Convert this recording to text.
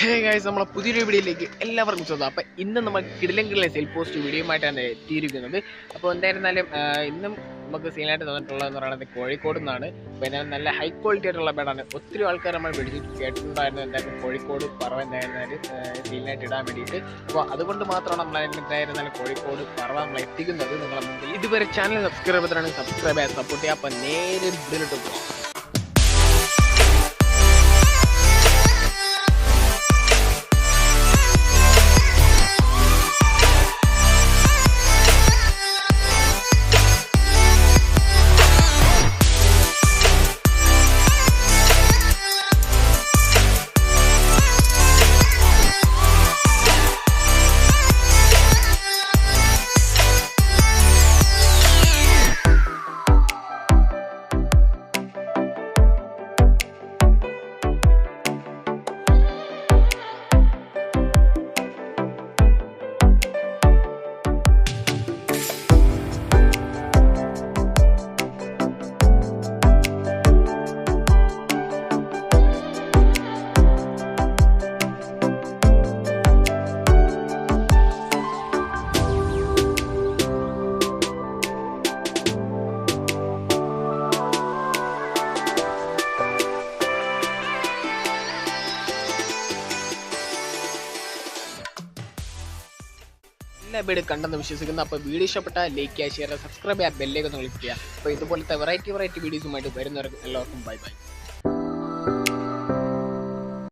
Hey guys നമ്മളെ പുതിയൊരു വീഡിയോയിലേക്ക് എല്ലാവർക്കും സ്വാഗതം. അപ്പോൾ ഇന്ന് നമ്മൾ കിടിലങ്കിലെ സെൽ പോസ്റ്റ് വീഡിയോയുമായിട്ടാണ് എത്തിയിരിക്കുന്നത്. അപ്പോൾ എന്തായിരുന്നാലും ഇന്നും നമുക്ക് സീനായിട്ട് തന്നിട്ടുള്ളതെന്ന് പറയുന്നത് കോഴിക്കോട് നിന്നാണ്. എന്തായാലും നല്ല ഹൈ ക്വാളിറ്റി ആയിട്ടുള്ള ബേഡാണ് ഒത്തിരി ആൾക്കാർ നമ്മൾ പിടിച്ചിട്ട് കേട്ടിട്ടുണ്ടായിരുന്നു. എന്തായാലും കോഴിക്കോട് പറവ എന്തായിരുന്നാലും സീനായിട്ട് ഇടാൻ വേണ്ടിയിട്ട്. അപ്പോൾ അതുകൊണ്ട് മാത്രമാണ് നമ്മൾ എന്തായിരുന്നാലും കോഴിക്കോട് പറവ നമ്മൾ എത്തിക്കുന്നത്. നിങ്ങളെ ഇതുവരെ ചാനൽ സബ്സ്ക്രൈബ് ചെയ്തിട്ടാണ് സബ്സ്ക്രൈബ് ചെയ്യാൻ സപ്പോർട്ട് ചെയ്യുക അപ്പോൾ നേരെ ഇതിലിട്ട് പോകാം. എല്ലാ വീടും കണ്ടെന്ന് വിശ്വസിക്കുന്നു. അപ്പോൾ വീഡിയോ ഇഷ്ടപ്പെട്ട ലൈക്ക് ചെയ്യുക ഷെയർ സബ്സ്ക്രൈബ് ചെയ്യുക ബെല്ലേക്ക് ഒന്ന് ക്ലിക്ക് ചെയ്യുക. അപ്പോൾ ഇതുപോലത്തെ വെറൈറ്റി വെറൈറ്റി വീഡിയോസുമായിട്ട് വരുന്നവർക്ക് എല്ലാവർക്കും ബൈ ബൈ